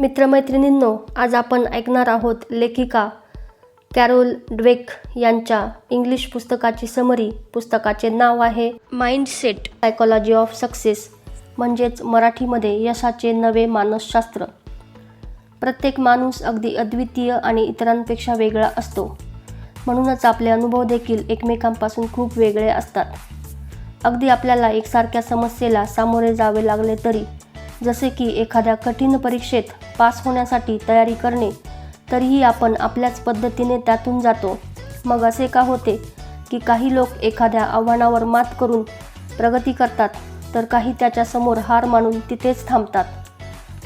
मित्रमैत्रिणींनो आज आपण ऐकणार आहोत लेखिका कॅरोल ड्वेक यांच्या इंग्लिश पुस्तकाची समरी पुस्तकाचे नाव आहे माइंडसेट सायकॉलॉजी ऑफ सक्सेस म्हणजेच मराठीमध्ये यशाचे नवे मानसशास्त्र. प्रत्येक माणूस अगदी अद्वितीय आणि इतरांपेक्षा वेगळा असतो. म्हणूनच आपले अनुभव देखील एकमेकांपासून खूप वेगळे असतात. अगदी आपल्याला एकसारख्या समस्येला सामोरे जावे लागले तरी जसे की एखाद्या कठीण परीक्षेत पास होण्यासाठी तयारी करणे तरीही आपण आपल्याच पद्धतीने त्यातून जातो. मग असे का होते की काही लोक एखाद्या आव्हानावर मात करून प्रगती करतात तर काही त्याच्यासमोर हार मानून तिथेच थांबतात?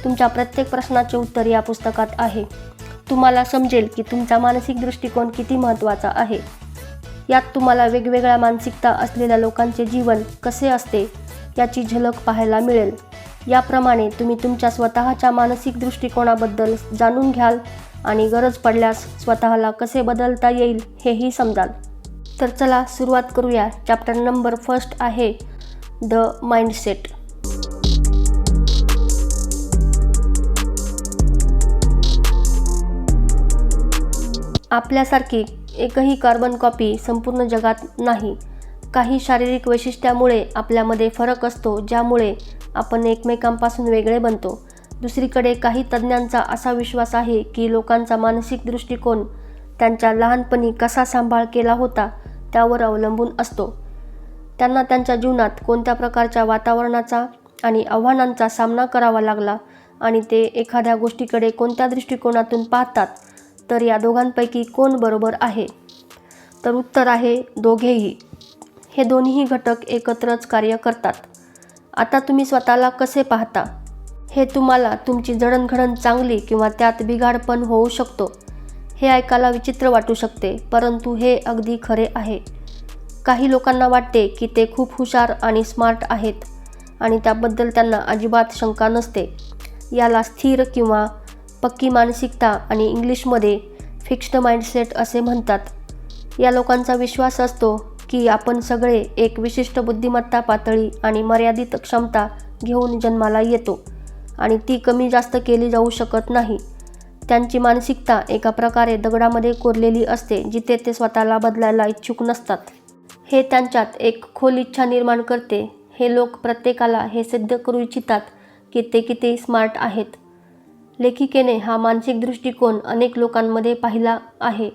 तुमच्या प्रत्येक प्रश्नाचे उत्तर या पुस्तकात आहे. तुम्हाला समजेल की तुमचा मानसिक दृष्टिकोन किती महत्त्वाचा आहे. यात तुम्हाला वेगवेगळ्या मानसिकता असलेल्या लोकांचे जीवन कसे असते याची झलक पाहायला मिळेल. याप्रमाणे तुम्ही तुमच्या स्वतःच्या मानसिक दृष्टिकोनाबद्दल जाणून घ्याल आणि गरज पडल्यास स्वतःला कसे बदलता येईल हेही समजाल. तर चला सुरुवात करूया. चॅप्टर नंबर फर्स्ट आहे द माइंडसेट आपल्यासारखी एकही कार्बन कॉपी संपूर्ण जगात नाही. काही शारीरिक वैशिष्ट्यामुळे आपल्यामध्ये फरक असतो ज्यामुळे आपण एकमेकांपासून वेगळे बनतो. दुसरीकडे काही तज्ज्ञांचा असा विश्वास आहे की लोकांचा मानसिक दृष्टिकोन त्यांच्या लहानपणी कसा सांभाळ केला होता त्यावर अवलंबून असतो. त्यांना त्यांच्या जीवनात कोणत्या प्रकारच्या वातावरणाचा आणि आव्हानांचा सामना करावा लागला आणि ते एखाद्या गोष्टीकडे कोणत्या दृष्टिकोनातून पाहतात तर या दोघांपैकी कोण बरोबर आहे? तर उत्तर आहे दोघेही. हे दोन्ही घटक एकत्रच कार्य करतात. आता तुम्ही स्वतःला कसे पाहता? हे तुम्हाला तुमची जडणघडण चांगली किंवा त्यात बिघाड पण होऊ शकतो. हे ऐकायला विचित्र वाटू शकते परंतु हे अगदी खरे आहे. काही लोकांना वाटते की ते खूप हुशार आणि स्मार्ट आहेत आणि त्याबद्दल त्यांना अजिबात शंका नसते. याला स्थिर किंवा पक्की मानसिकता आणि इंग्लिशमध्ये फिक्स्ड माइंडसेट असे म्हणतात. या लोकांचा विश्वास असतो की आपण सगळे एक विशिष्ट बुद्धिमत्ता पातळी आणि मर्यादित क्षमता घेऊन जन्माला येतो आणि ती कमी जास्त केली जाऊ शकत नाही. त्यांची मानसिकता एका प्रकारे दगडामध्ये कोरलेली असते जिथे ते स्वतःला बदलायला इच्छुक नसतात. हे त्यांच्यात एक खोल इच्छा निर्माण करते. हे लोक प्रत्येकाला हे सिद्ध करू इच्छितात की ते किती स्मार्ट आहेत. लेखिकेने हा मानसिक दृष्टिकोन अनेक लोकांमध्ये पाहिला आहे.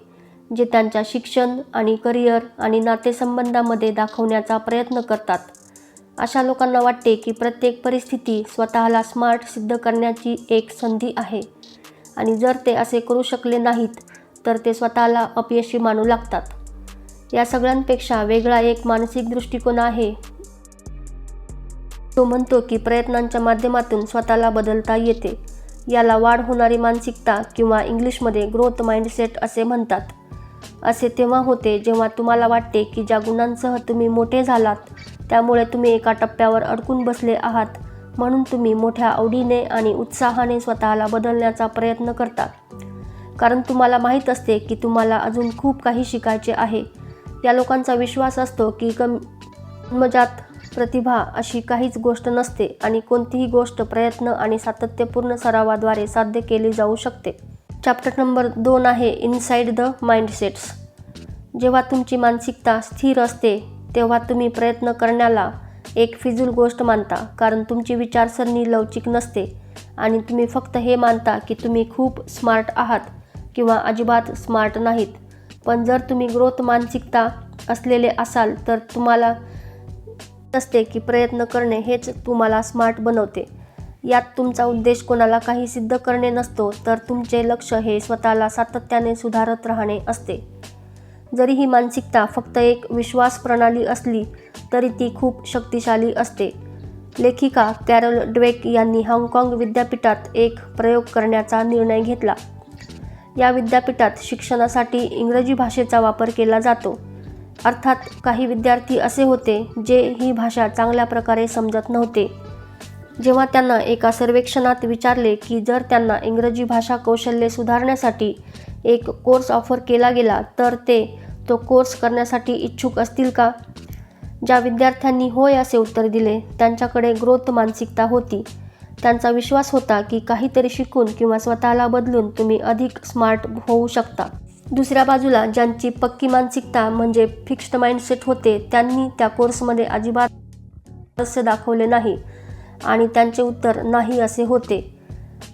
जे त्यांच्या शिक्षण आणि करिअर आणि नातेसंबंधामध्ये दाखवण्याचा प्रयत्न करतात. अशा लोकांना वाटते की प्रत्येक परिस्थिती स्वतःला स्मार्ट सिद्ध करण्याची एक संधी आहे. आणि जर ते असे करू शकले नाहीत तर ते स्वतःला अपयशी मानू लागतात. या सगळ्यांपेक्षा वेगळा एक मानसिक दृष्टिकोन आहे. तो म्हणतो की प्रयत्नांच्या माध्यमातून स्वतःला बदलता येते. याला वाढ होणारी मानसिकता किंवा इंग्लिशमध्ये ग्रोथ माइंडसेट असे म्हणतात. असे तेव्हा होते जेव्हा तुम्हाला वाटते की ज्या गुणांसह तुम्ही मोठे झालात त्यामुळे तुम्ही एका टप्प्यावर अडकून बसले आहात. म्हणून तुम्ही मोठ्या आवडीने आणि उत्साहाने स्वतःला बदलण्याचा प्रयत्न करता. कारण तुम्हाला माहीत असते की तुम्हाला अजून खूप काही शिकायचे आहे. या लोकांचा विश्वास असतो की कम जन्मजात प्रतिभा अशी काहीच गोष्ट नसते आणि कोणतीही गोष्ट प्रयत्न आणि सातत्यपूर्ण सरावाद्वारे साध्य केली जाऊ शकते. चॅप्टर नंबर दोन आहे इनसाइड द माइंडसेट्स जेव्हा तुमची मानसिकता स्थिर असते तेव्हा तुम्ही प्रयत्न करण्याला एक फिजूल गोष्ट मानता कारण तुमची विचारसरणी लवचिक नसते आणि तुम्ही फक्त हे मानता की तुम्ही खूप स्मार्ट आहात किंवा अजिबात स्मार्ट नाहीत. पण जर तुम्ही ग्रोथ मानसिकता असलेले असाल तर तुम्हाला असते की प्रयत्न करणे हेच तुम्हाला स्मार्ट बनवते. यात तुमचा उद्देश कोणाला काही सिद्ध करणे नसतो तर तुमचे लक्ष हे स्वतःला सातत्याने सुधारत राहणे असते. जरी ही मानसिकता फक्त एक विश्वास प्रणाली असली तरी ती खूप शक्तिशाली असते. लेखिका कॅरल ड्वेक यांनी हाँगकाँग विद्यापीठात एक प्रयोग करण्याचा निर्णय घेतला. या विद्यापीठात शिक्षणासाठी इंग्रजी भाषेचा वापर केला जातो. अर्थात काही विद्यार्थी असे होते जे ही भाषा चांगल्या प्रकारे समजत नव्हते. जेव्हा त्यांना एका सर्वेक्षणात विचारले की जर त्यांना इंग्रजी भाषा कौशल्ये सुधारण्यासाठी एक कोर्स ऑफर केला गेला तर ते तो कोर्स करण्यासाठी इच्छुक असतील का? ज्या विद्यार्थ्यांनी होय असे उत्तर दिले त्यांच्याकडे ग्रोथ मानसिकता होती. त्यांचा विश्वास होता की काहीतरी शिकून किंवा स्वतःला बदलून तुम्ही अधिक स्मार्ट होऊ शकता. दुसऱ्या बाजूला ज्यांची पक्की मानसिकता म्हणजे फिक्स्ड माइंडसेट होते त्यांनी त्या कोर्समध्ये अजिबात दाखवले नाही. आणि त्यांचे उत्तर नाही असे होते.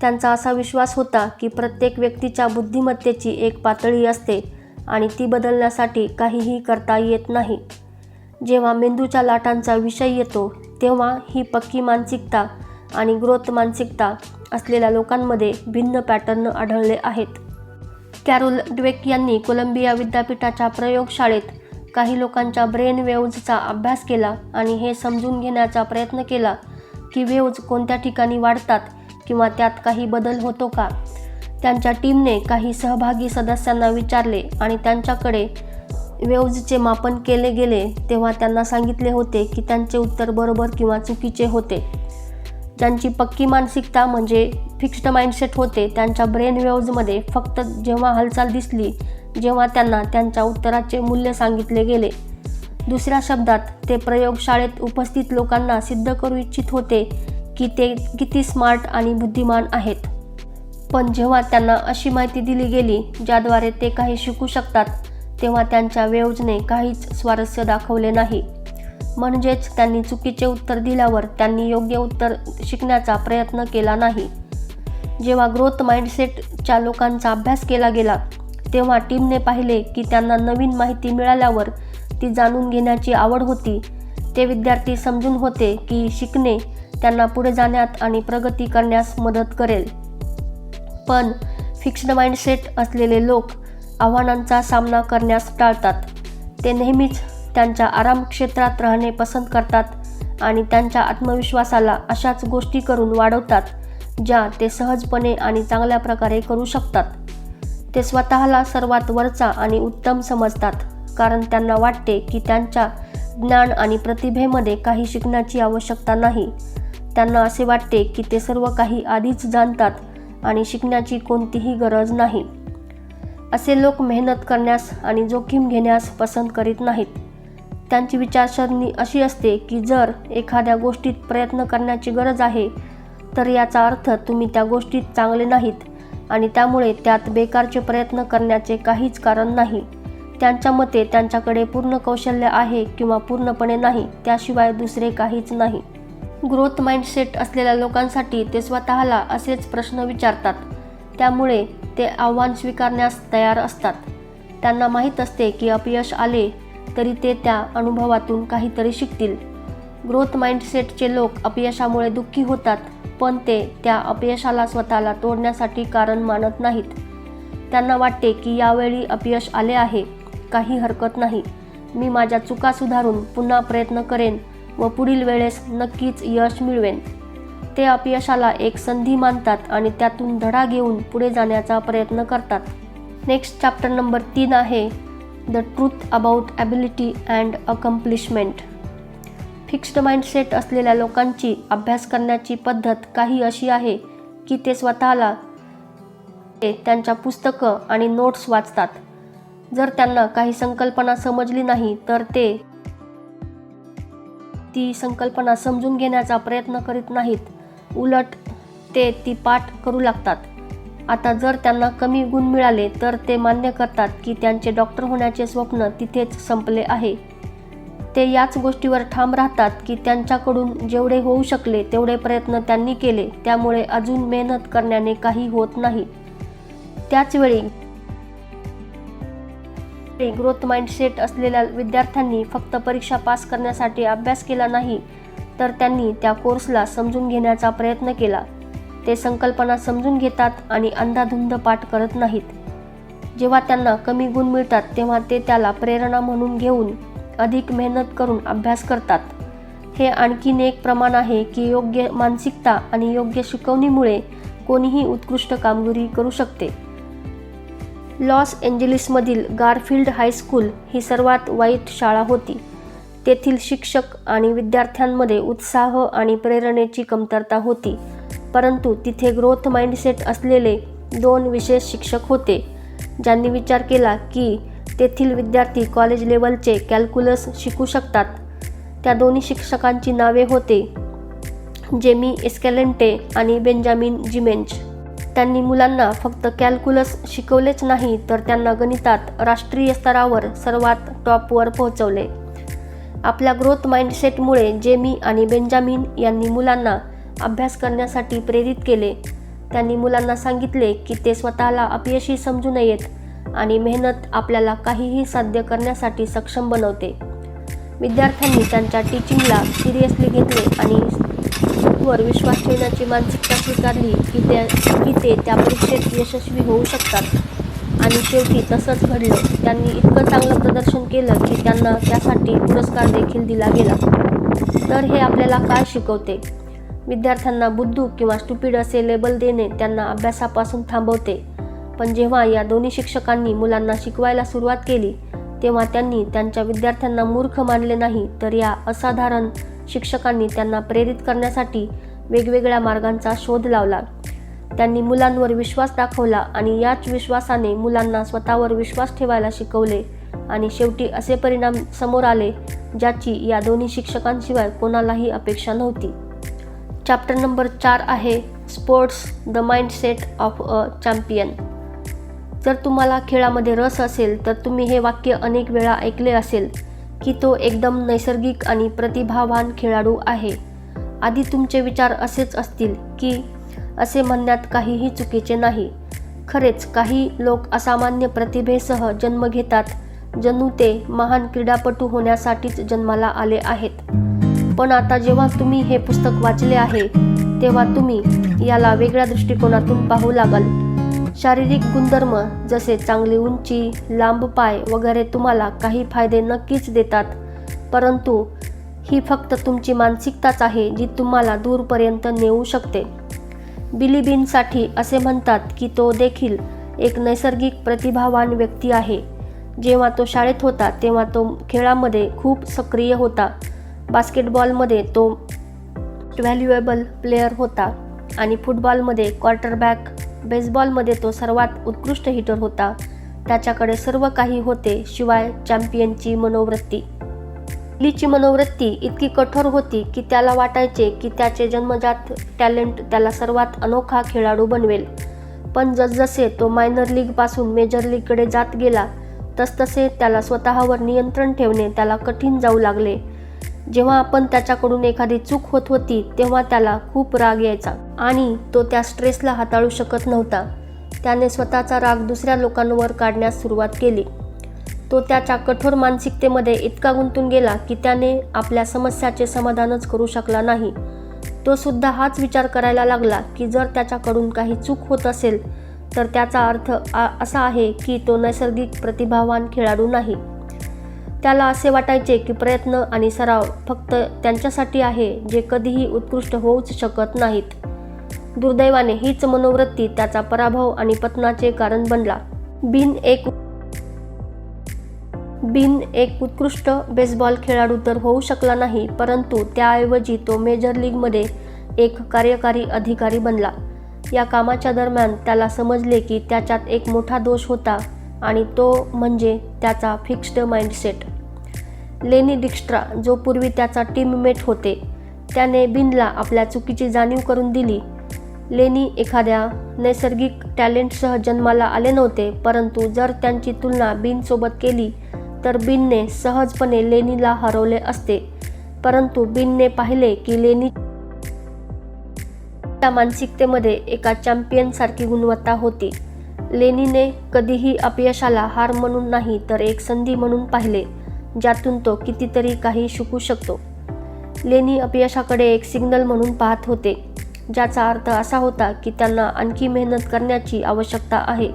त्यांचा असा विश्वास होता की प्रत्येक व्यक्तीच्या बुद्धिमत्तेची एक पातळी असते आणि ती बदलण्यासाठी काहीही करता येत नाही. जेव्हा मेंदूच्या लाटांचा विषय येतो तेव्हा ही पक्की मानसिकता आणि ग्रोथ मानसिकता असलेल्या लोकांमध्ये भिन्न पॅटर्न आढळले आहेत. कॅरोल ड्वेक यांनी कोलंबिया विद्यापीठाच्या प्रयोगशाळेत काही लोकांच्या ब्रेन वेव्हजचा अभ्यास केला आणि हे समजून घेण्याचा प्रयत्न केला की वेव्ज कोणत्या ठिकाणी वाढतात किंवा त्यात काही बदल होतो का? त्यांच्या टीमने काही सहभागी सदस्यांना विचारले आणि त्यांच्याकडे वेव्जचे मापन केले गेले तेव्हा त्यांना सांगितले होते की त्यांचे उत्तर बरोबर किंवा चुकीचे होते. ज्यांची पक्की मानसिकता म्हणजे फिक्स्ड माइंडसेट होते त्यांच्या ब्रेन वेव्जमध्ये फक्त जेव्हा हालचाल दिसली जेव्हा त्यांना त्यांच्या उत्तराचे मूल्य सांगितले गेले. दुसऱ्या शब्दात ते प्रयोगशाळेत उपस्थित लोकांना सिद्ध करू इच्छित होते की ते किती स्मार्ट आणि बुद्धिमान आहेत. पण जेव्हा त्यांना अशी माहिती दिली गेली ज्याद्वारे ते काही शिकू शकतात तेव्हा त्यांच्या वेव्जने काहीच स्वारस्य दाखवले नाही. म्हणजेच त्यांनी चुकीचे उत्तर दिल्यावर त्यांनी योग्य उत्तर शिकण्याचा प्रयत्न केला नाही. जेव्हा ग्रोथ माइंडसेटच्या लोकांचा अभ्यास केला गेला तेव्हा टीमने पाहिले की त्यांना नवीन माहिती मिळाल्यावर ती जाणून घेण्याची आवड होती. ते विद्यार्थी समजून होते की शिकणे त्यांना पुढे जाण्यात आणि प्रगती करण्यास मदत करेल. पण फिक्स्ड माइंडसेट असलेले लोक आव्हानांचा सामना करण्यास टाळतात. ते नेहमीच त्यांच्या आराम क्षेत्रात राहणे पसंत करतात आणि त्यांच्या आत्मविश्वासाला अशाच गोष्टी करून वाढवतात ज्या ते सहजपणे आणि चांगल्या प्रकारे करू शकतात. ते स्वतःला सर्वात वरचा आणि उत्तम समजतात. कारण त्यांना वाटते की त्यांच्या ज्ञान आणि प्रतिभेमध्ये काही शिकण्याची आवश्यकता नाही. त्यांना असे वाटते की ते सर्व काही आधीच जाणतात आणि शिकण्याची कोणतीही गरज नाही. असे लोक मेहनत करण्यास आणि जोखीम घेण्यास पसंत करीत नाहीत. त्यांची विचारसरणी अशी असते की जर एखाद्या गोष्टीत प्रयत्न करण्याची गरज आहे तर याचा अर्थ तुम्ही त्या गोष्टीत चांगले नाहीत आणि त्यामुळे त्यात बेकारचे प्रयत्न करण्याचे काहीच कारण नाही. त्यांच्या मते त्यांच्याकडे पूर्ण कौशल्य आहे किंवा पूर्णपणे नाही त्याशिवाय दुसरे काहीच नाही. ग्रोथ माइंडसेट असलेल्या लोकांसाठी ते स्वतःला असेच प्रश्न विचारतात. त्यामुळे ते आव्हान स्वीकारण्यास तयार असतात. त्यांना माहीत असते की अपयश आले तरी ते त्या अनुभवातून काहीतरी शिकतील. ग्रोथ माइंडसेटचे लोक अपयशामुळे दुःखी होतात पण ते त्या अपयशाला स्वतःला तोडण्यासाठी कारण मानत नाहीत. त्यांना वाटते की यावेळी अपयश आले आहे. काही हरकत नाही. मी माझ्या चुका सुधारून पुन्हा प्रयत्न करेन व पुढील वेळेस नक्कीच यश मिळवेन. ते अपयशाला एक संधी मानतात आणि त्यातून धडा घेऊन पुढे जाण्याचा प्रयत्न करतात. नेक्स्ट चॅप्टर नंबर तीन आहे the truth about ability and accomplishment fixed mindset असलेल्या लोकांची अभ्यास करण्याची पद्धत काही अशी आहे की ते स्वतःला ते त्यांच्या पुस्तकं आणि नोट्स वाचतात. जर त्यांना काही संकल्पना समजली नाही तर ते ती संकल्पना समजून घेण्याचा प्रयत्न करीत नाहीत. उलट ते ती पाठ करू लागतात. आता जर त्यांना कमी गुण मिळाले तर ते मान्य करतात की त्यांचे डॉक्टर होण्याचे स्वप्न तिथेच संपले आहे. ते याच गोष्टीवर ठाम राहतात की त्यांच्याकडून जेवढे होऊ शकले तेवढे प्रयत्न त्यांनी केले. त्यामुळे अजून मेहनत करण्याने काही होत नाही. त्याचवेळी ग्रोथ माइंडसेट असलेल्या विद्यार्थ्यांनी फक्त परीक्षा पास करण्यासाठी अभ्यास केला नाही तर त्यांनी त्या कोर्सला समजून घेण्याचा प्रयत्न केला. ते संकल्पना समजून घेतात आणि अंधाधुंद पाठ करत नाहीत. जेव्हा त्यांना कमी गुण मिळतात तेव्हा ते त्याला प्रेरणा म्हणून घेऊन अधिक मेहनत करून अभ्यास करतात. हे आणखीन एक प्रमाण आहे की योग्य मानसिकता आणि योग्य शिकवणीमुळे कोणीही उत्कृष्ट कामगिरी करू शकते. लॉस एंजेलिसमधील गारफिल्ड हायस्कूल ही सर्वात वाईट शाळा होती. तेथील शिक्षक आणि विद्यार्थ्यांमध्ये उत्साह आणि प्रेरणेची कमतरता होती. परंतु तिथे ग्रोथ माइंडसेट असलेले दोन विशेष शिक्षक होते ज्यांनी विचार केला की तेथील विद्यार्थी कॉलेज लेवलचे कॅल्क्युलस शिकू शकतात. त्या दोन्ही शिक्षकांची नावे होते जेमी एस्कॅलेंटे आणि बेंजामिन जिमेंज. त्यांनी मुलांना फक्त कॅल्क्युलस शिकवलेच नाही तर त्यांना गणितात राष्ट्रीय स्तरावर सर्वात टॉपवर पोहोचवले. आपल्या ग्रोथ माइंडसेटमुळे जेमी आणि बेंजामिन यांनी मुलांना अभ्यास करण्यासाठी प्रेरित केले. त्यांनी मुलांना सांगितले की ते स्वतःला अपयशी समजू नयेत आणि मेहनत आपल्याला काहीही साध्य करण्यासाठी सक्षम बनवते. विद्यार्थ्यांनी त्यांच्या टीचिंगला सिरियसली घेतले आणि वर विश्वास ठेवण्याची मानसिकता स्वीकारली की त्या की ते त्या परीक्षेत यशस्वी होऊ शकतात. आणि शेवटी तसंच घडलं. त्यांनी इतकं चांगलं प्रदर्शन केलं की त्यांना त्यासाठी पुरस्कार देखील दिला गेला. तर हे आपल्याला काय शिकवते? विद्यार्थ्यांना बुद्धू किंवा स्टुपिड असे लेबल देणे त्यांना अभ्यासापासून थांबवते. पण जेव्हा या दोन्ही शिक्षकांनी मुलांना शिकवायला सुरुवात केली तेव्हा त्यांनी त्यांच्या विद्यार्थ्यांना मूर्ख मानले नाही तर या असाधारण शिक्षकांनी त्यांना प्रेरित करण्यासाठी वेगवेगळ्या मार्गांचा शोध लावला. त्यांनी मुलांवर विश्वास दाखवला आणि याच विश्वासाने मुलांना स्वतःवर विश्वास ठेवायला शिकवले आणि शेवटी असे परिणाम समोर आले ज्याची या दोन्ही शिक्षकांशिवाय कोणालाही अपेक्षा नव्हती. चॅप्टर नंबर चार आहे sports the mindset of a champion जर तुम्हाला खेळामध्ये रस असेल तर तुम्ही हे वाक्य अनेक वेळा ऐकले असेल. की तो एकदम नैसर्गिक आणि प्रतिभावान खेळाडू आहे. आधी तुमचे विचार असेच असतील की असे म्हणण्यात काहीही चुकीचे नाही. खरेच काही लोक असामान्य प्रतिभेसह जन्म घेतात. जणू ते महान क्रीडापटू होण्यासाठीच जन्माला आले आहेत. पण आता जेव्हा तुम्ही हे पुस्तक वाचले आहे तेव्हा तुम्ही याला वेगळ्या दृष्टिकोनातून पाहू लागाल. शारीरिक गुणधर्म जसे चांगली उंची लांब पाय वगैरे तुम्हाला काही फायदे नक्कीच देतात. परंतु ही फक्त तुमची मानसिकताच आहे जी तुम्हाला दूरपर्यंत नेऊ शकते. बिलिबिनसाठी असे म्हणतात की तो देखील एक नैसर्गिक प्रतिभावान व्यक्ती आहे. जेव्हा तो शाळेत होता तेव्हा तो खेळामध्ये खूप सक्रिय होता. बास्केटबॉलमध्ये तो व्हॅल्युएबल प्लेयर होता आणि फुटबॉलमध्ये क्वार्टरबॅक बेसबॉलमध्ये तो सर्वात उत्कृष्ट हिटर होता. त्याच्याकडे सर्व काही होते शिवाय चॅम्पियनची मनोवृत्ती. लीची मनोवृत्ती इतकी कठोर होती की त्याला वाटायचे की त्याचे जन्मजात टॅलेंट त्याला सर्वात अनोखा खेळाडू बनवेल. पण जसजसे तो मायनर लीगपासून मेजर लीगकडे जात गेला तसतसे त्याला स्वतःवर नियंत्रण ठेवणे त्याला कठीण जाऊ लागले. जेव्हा आपण त्याच्याकडून एखादी चूक होत होती तेव्हा त्याला खूप राग यायचा. आणि तो त्या स्ट्रेसला हाताळू शकत नव्हता. त्याने स्वतःचा राग दुसऱ्या लोकांवर काढण्यास सुरुवात केली. तो त्याच्या कठोर मानसिकतेमध्ये इतका गुंतून गेला की त्याने आपल्या समस्याचे समाधानच करू शकला नाही. तो सुद्धा हाच विचार करायला लागला की जर त्याच्याकडून काही चूक होत असेल तर त्याचा अर्थ आ असा आहे की तो नैसर्गिक प्रतिभावान खेळाडू नाही. त्याला असे वाटायचे की प्रयत्न आणि सराव फक्त त्यांच्यासाठी आहे जे कधीही उत्कृष्ट होऊच शकत नाहीत. दुर्दैवाने हीच मनोवृत्ती त्याचा पराभव आणि पतनाचे कारण बनला. बिन एक बिन एक उत्कृष्ट बेसबॉल खेळाडू तर होऊ शकला नाही परंतु त्याऐवजी तो मेजर लीगमध्ये एक कार्यकारी अधिकारी बनला. या कामाच्या दरम्यान त्याला समजले की त्याच्यात एक मोठा दोष होता आणि तो म्हणजे त्याचा फिक्स्ड माइंडसेट. लेनी डिक्स्ट्रा जो पूर्वी त्याचा टीममेट होते त्याने बिनला आपल्या चुकीची जाणीव करून दिली. लेनी एखाद्या नैसर्गिक टॅलेंटसह जन्माला आले नव्हते परंतु जर त्यांची तुलना बिनसोबत केली तर बिनने सहजपणे लेनीला हरवले असते. परंतु बिनने पाहिले की लेनी त्या मानसिकतेमध्ये एका चॅम्पियनसारखी गुणवत्ता होती. लेनीने कधीही अपयशाला हार म्हणून नाही तर एक संधी म्हणून पाहिले. ज्यातून तो कितीतरी काही शिकू शकतो. लेनी अपयशाकडे एक सिग्नल म्हणून पाहत होते ज्याचा अर्थ असा होता की त्यांना आणखी मेहनत करण्याची आवश्यकता आहे.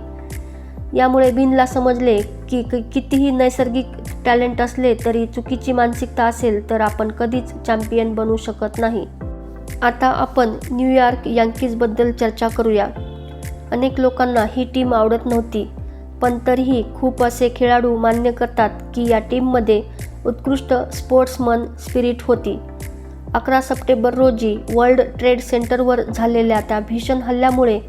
यामुळे बिनला समजले की कितीही नैसर्गिक टॅलेंट असले तरी चुकीची मानसिकता असेल तर आपण कधीच चॅम्पियन बनू शकत नाही. आता आपण न्यूयॉर्क यांकीजबद्दल चर्चा करूया. अनेक लोकांना ही टीम आवडत नव्हती. पण तरीही खूप असे खेळाडू मान्य करतात की या टीममध्ये उत्कृष्ट स्पोर्ट्समन स्पिरिट होती. अकरा सप्टेंबर रोजी वर्ल्ड ट्रेड सेंटरवर झालेल्या त्या भीषण हल्ल्यामुळे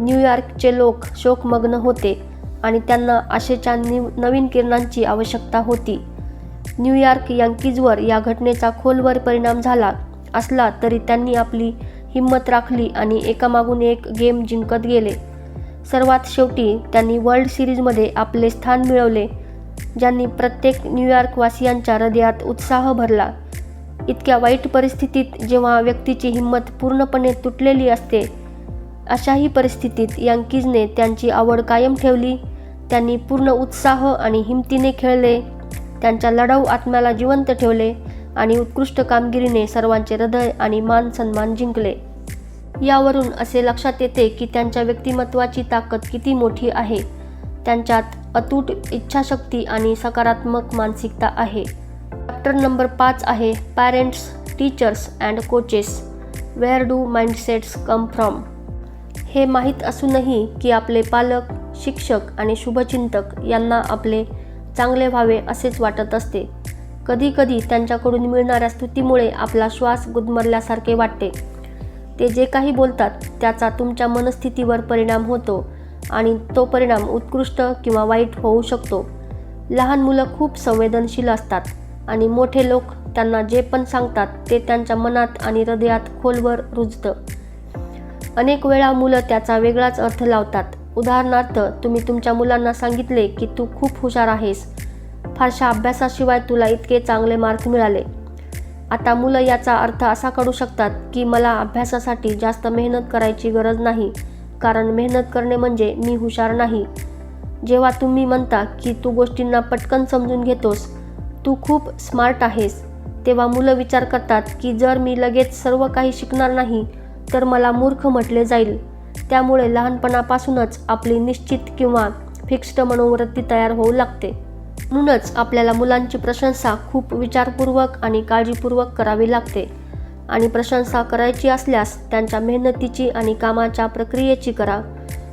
न्यूयॉर्कचे लोक शोकमग्न होते आणि त्यांना आशेच्या निव नवीन किरणांची आवश्यकता होती. न्यूयॉर्क यांकीजवर या घटनेचा खोलवर परिणाम झाला असला तरी त्यांनी आपली हिंमत राखली आणि एकामागून एक गेम जिंकत गेले. सर्वात शेवटी त्यांनी वर्ल्ड सिरीजमध्ये आपले स्थान मिळवले ज्यांनी प्रत्येक न्यूयॉर्कवासियांच्या हृदयात उत्साह भरला. इतक्या वाईट परिस्थितीत जेव्हा व्यक्तीची हिंमत पूर्णपणे तुटलेली असते अशाही परिस्थितीत यंकीजने त्यांची आवड कायम ठेवली त्यांनी पूर्ण उत्साह आणि हिमतीने खेळले त्यांच्या लढाऊ आत्म्याला जिवंत ठेवले आणि उत्कृष्ट कामगिरीने सर्वांचे हृदय आणि मान सन्मान जिंकले. यावरून असे लक्षात येते की त्यांच्या व्यक्तिमत्वाची ताकद किती मोठी आहे. त्यांच्यात अतूट इच्छाशक्ती आणि सकारात्मक मानसिकता आहे. चॅप्टर नंबर पाच आहे parents teachers and coaches where do mindsets come from हे माहीत असूनही की आपले पालक शिक्षक आणि शुभचिंतक यांना आपले चांगले व्हावे असेच वाटत असते. कधीकधी त्यांच्याकडून मिळणाऱ्या स्तुतीमुळे आपला श्वास गुदमरल्यासारखे वाटते. ते जे काही बोलतात त्याचा तुमच्या मनस्थितीवर परिणाम होतो आणि तो परिणाम उत्कृष्ट किंवा वाईट होऊ शकतो. लहान मुलं खूप संवेदनशील असतात आणि मोठे लोक त्यांना जे पण सांगतात ते त्यांच्या मनात आणि हृदयात खोलवर रुजतं. अनेक वेळा मुलं त्याचा वेगळाच अर्थ लावतात. उदाहरणार्थ तुम्ही तुमच्या मुलांना सांगितले की तू खूप हुशार आहेस. फारशा अभ्यासाशिवाय तुला इतके चांगले मार्क मिळाले. आता मुलं याचा अर्थ असा काढू शकतात की मला अभ्यासासाठी जास्त मेहनत करायची गरज नाही कारण मेहनत करणे म्हणजे मी हुशार नाही. जेव्हा तुम्ही म्हणता की तू गोष्टींना पटकन समजून घेतोस तू खूप स्मार्ट आहेस तेव्हा मुलं विचार करतात की जर मी लगेच सर्व काही शिकणार नाही तर मला मूर्ख म्हटले जाईल. त्यामुळे लहानपणापासूनच आपली निश्चित किंवा फिक्स्ड मनोवृत्ती तयार होऊ लागते. म्हणूनच आपल्याला मुलांची प्रशंसा खूप विचारपूर्वक आणि काळजीपूर्वक करावी लागते. आणि प्रशंसा करायची असल्यास त्यांच्या मेहनतीची आणि कामाच्या प्रक्रियेची करा.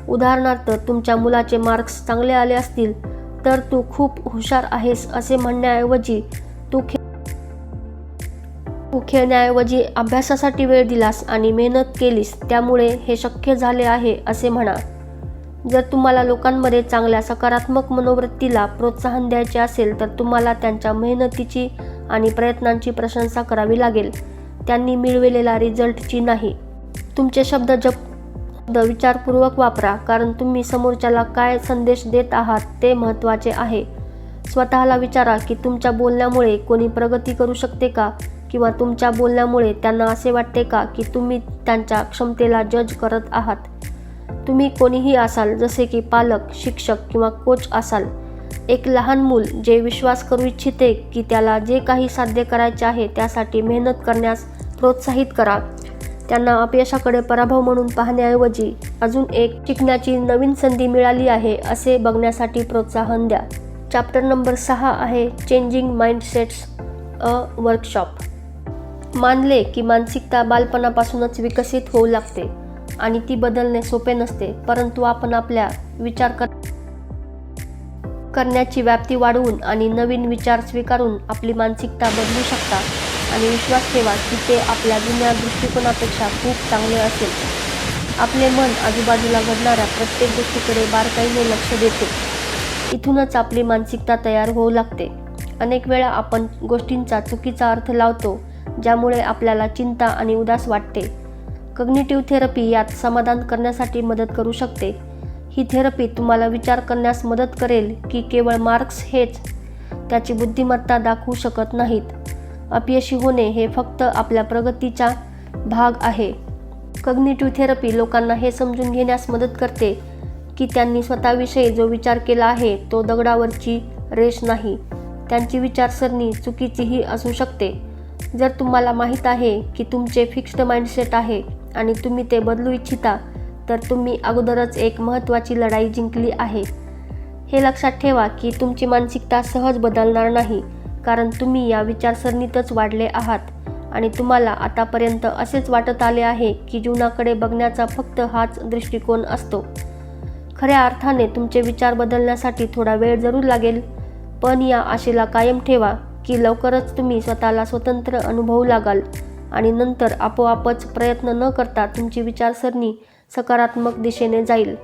उदाहरणार्थ तुमच्या मुलाचे मार्क्स चांगले आले असतील तर तू खूप हुशार आहेस असे म्हणण्याऐवजी तू खे तू खेळण्याऐवजी अभ्यासासाठी वेळ दिलास आणि मेहनत केलीस त्यामुळे हे शक्य झाले आहे असे म्हणा. जर तुम्हाला लोकांमध्ये चांगल्या सकारात्मक मनोवृत्तीला प्रोत्साहन द्यायचे असेल तर तुम्हाला त्यांच्या मेहनतीची आणि प्रयत्नांची प्रशंसा करावी लागेल. त्यांनी मिळविलेला रिझल्टची नाही. तुमचे शब्द जप विचारपूर्वक वापरा कारण तुम्ही समोरच्याला काय संदेश देत आहात ते महत्त्वाचे आहे. स्वतःला विचारा की तुमच्या बोलण्यामुळे कोणी प्रगती करू शकते का? किंवा तुमच्या बोलण्यामुळे त्यांना असे वाटते का की तुम्ही त्यांच्या क्षमतेला जज करत आहात? तुम्ही कोणीही असाल जसे की पालक शिक्षक किंवा कोच असाल एक लहान मूल जे विश्वास करू इच्छिते की त्याला जे काही साध्य करायचे आहे त्यासाठी मेहनत करण्यास प्रोत्साहित करा. त्यांना अपयशाकडे पराभव म्हणून पाहण्याऐवजी अजून एक शिकण्याची नवीन संधी मिळाली आहे असे बघण्यासाठी प्रोत्साहन द्या. चॅप्टर नंबर सहा आहे चेंजिंग माइंडसेट्स अ वर्कशॉप मानले की मानसिकता बालपणापासूनच विकसित होऊ लागते. आणि ती बदलणे सोपे नसते परंतु आपण आपल्या विचार कर करण्याची व्याप्ती वाढवून आणि नवीन विचार स्वीकारून आपली मानसिकता बदलू शकता आणि विश्वास ठेवा की ते आपल्या जुन्या दृष्टिकोनापेक्षा खूप चांगले असेल. आपले मन आजूबाजूला घडणाऱ्या प्रत्येक गोष्टीकडे बारकाईने लक्ष देते. इथूनच आपली मानसिकता तयार होऊ लागते. अनेक वेळा आपण गोष्टींचा चुकीचा अर्थ लावतो ज्यामुळे आपल्याला चिंता आणि उदास वाटते. कग्निटिव्ह थेरपी यात समाधान करण्यासाठी मदत करू शकते. ही थेरपी तुम्हाला विचार करण्यास मदत करेल की केवळ मार्क्स हेच. त्याची बुद्धिमत्ता दाखवू शकत नाहीत. अपयशी होणे हे फक्त आपल्या प्रगतीचा भाग आहे. कग्निटिव्ह थेरपी लोकांना हे समजून घेण्यास मदत करते की त्यांनी स्वतःविषयी जो विचार केला आहे तो दगडावरची रेष नाही. त्यांची विचारसरणी चुकीचीही असू शकते. जर तुम्हाला माहीत आहे की तुमचे फिक्स्ड माइंडसेट आहे आणि तुम्ही ते बदलू इच्छिता तर तुम्ही अगोदरच एक महत्त्वाची लढाई जिंकली आहे. हे लक्षात ठेवा की तुमची मानसिकता सहज बदलणार नाही कारण तुम्ही या विचारसरणीतच वाढले आहात. आणि तुम्हाला आतापर्यंत असेच वाटत आले आहे की जीवनाकडे बघण्याचा फक्त हाच दृष्टिकोन असतो. खऱ्या अर्थाने तुमचे विचार बदलण्यासाठी थोडा वेळ जरूर लागेल पण या आशेला कायम ठेवा की लवकरच तुम्ही स्वतःला स्वतंत्र अनुभवू लागाल. आणि नंतर आपोआपच प्रयत्न न करता तुमची विचारसरणी सकारात्मक दिशेने जाईल.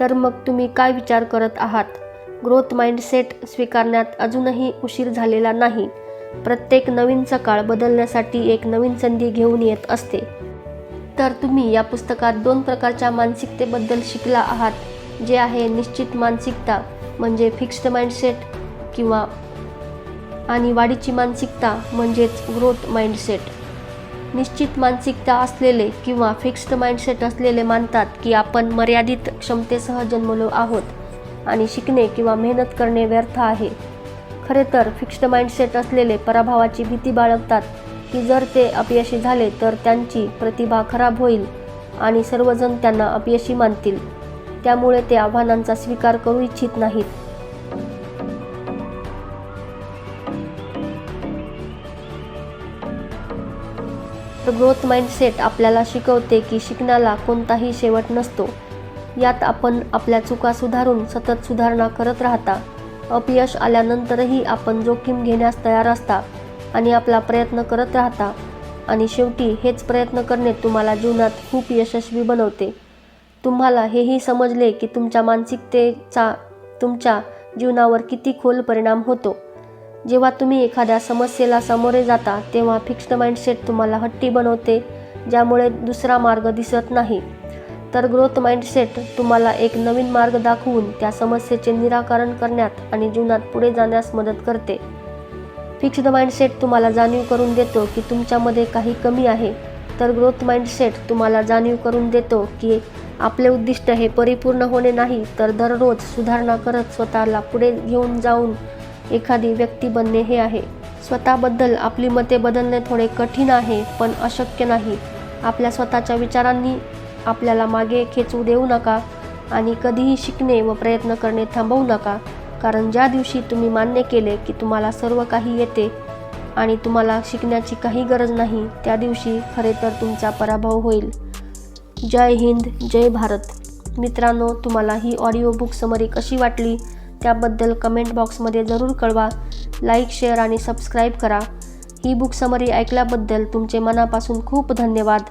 तर मग तुम्ही काय विचार करत आहात? ग्रोथ माइंडसेट स्वीकारण्यात अजूनही उशीर झालेला नाही. प्रत्येक नवीन सकाळ बदलण्यासाठी एक नवीन संधी घेऊन येत असते. तर तुम्ही या पुस्तकात दोन प्रकारच्या मानसिकतेबद्दल शिकला आहात जे आहे निश्चित मानसिकता म्हणजे फिक्स्ड माइंडसेट किंवा आणि वाढीची मानसिकता म्हणजेच ग्रोथ माइंडसेट. निश्चित मानसिकता असलेले किंवा फिक्स्ड माइंडसेट असलेले मानतात की आपण मर्यादित क्षमतेसह जन्मलो आहोत आणि शिकणे किंवा मेहनत करणे व्यर्थ आहे. खरे तर फिक्स्ड माइंडसेट असलेले पराभवाची भीती बाळगतात की जर ते अपयशी झाले तर त्यांची प्रतिभा खराब होईल आणि सर्वजण त्यांना अपयशी मानतील. त्यामुळे ते आव्हानांचा स्वीकार करू इच्छित नाहीत. ग्रोथ माइंडसेट आपल्याला शिकवते की शिकण्याला कोणताही शेवट नसतो. यात आपण आपल्या चुका सुधारून सतत सुधारणा करत राहता. अपयश आल्यानंतरही आपण जोखीम घेण्यास तयार असता आणि आपला प्रयत्न करत राहता. आणि शेवटी हेच प्रयत्न करणे तुम्हाला जीवनात खूप यशस्वी बनवते. तुम्हाला हेही समजले की तुमच्या मानसिकतेचा तुमच्या जीवनावर किती खोल परिणाम होतो. जेव्हा तुम्ही एखाद्या समस्येला सामोरे जाता तेव्हा फिक्स्ड माइंडसेट तुम्हाला हट्टी बनवते ज्यामुळे दुसरा मार्ग दिसत नाही. तर ग्रोथ माइंडसेट तुम्हाला एक नवीन मार्ग दाखवून त्या समस्येचे निराकरण करण्यात आणि जीवनात पुढे जाण्यास मदत करते. फिक्स्ड माइंडसेट तुम्हाला जाणीव करून देतो की तुमच्यामध्ये काही कमी आहे. तर ग्रोथ माइंडसेट तुम्हाला जाणीव करून देतो की आपले उद्दिष्ट हे परिपूर्ण होणे नाही तर दररोज सुधारणा करत स्वतःला पुढे घेऊन जाऊन एखादी व्यक्ती बनणे हे आहे. स्वतःबद्दल आपली मते बदलणे थोडे कठीण आहे पण अशक्य नाही. आपल्या स्वतःच्या विचारांनी आपल्याला मागे खेचू देऊ नका आणि कधीही शिकणे व प्रयत्न करणे थांबवू नका. कारण ज्या दिवशी तुम्ही मान्य केले की तुम्हाला सर्व काही येते आणि तुम्हाला शिकण्याची काही गरज नाही त्या दिवशी खरे तर तुमचा पराभव होईल. जय हिंद जय भारत. मित्रांनो तुम्हाला ही ऑडिओ बुक समरी कशी वाटली? त्याबद्दल कमेंट बॉक्समध्ये जरूर कळवा. लाईक शेअर आणि सबस्क्राईब करा. ही बुक समरी ऐकल्याबद्दल तुमचे मनापासून खूप धन्यवाद.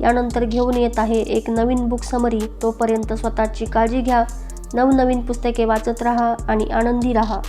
यानंतर घेऊन येत आहे एक नवीन बुक समरी. तोपर्यंत स्वतःची काळजी घ्या. नवनवीन पुस्तके वाचत राहा आणि आनंदी राहा.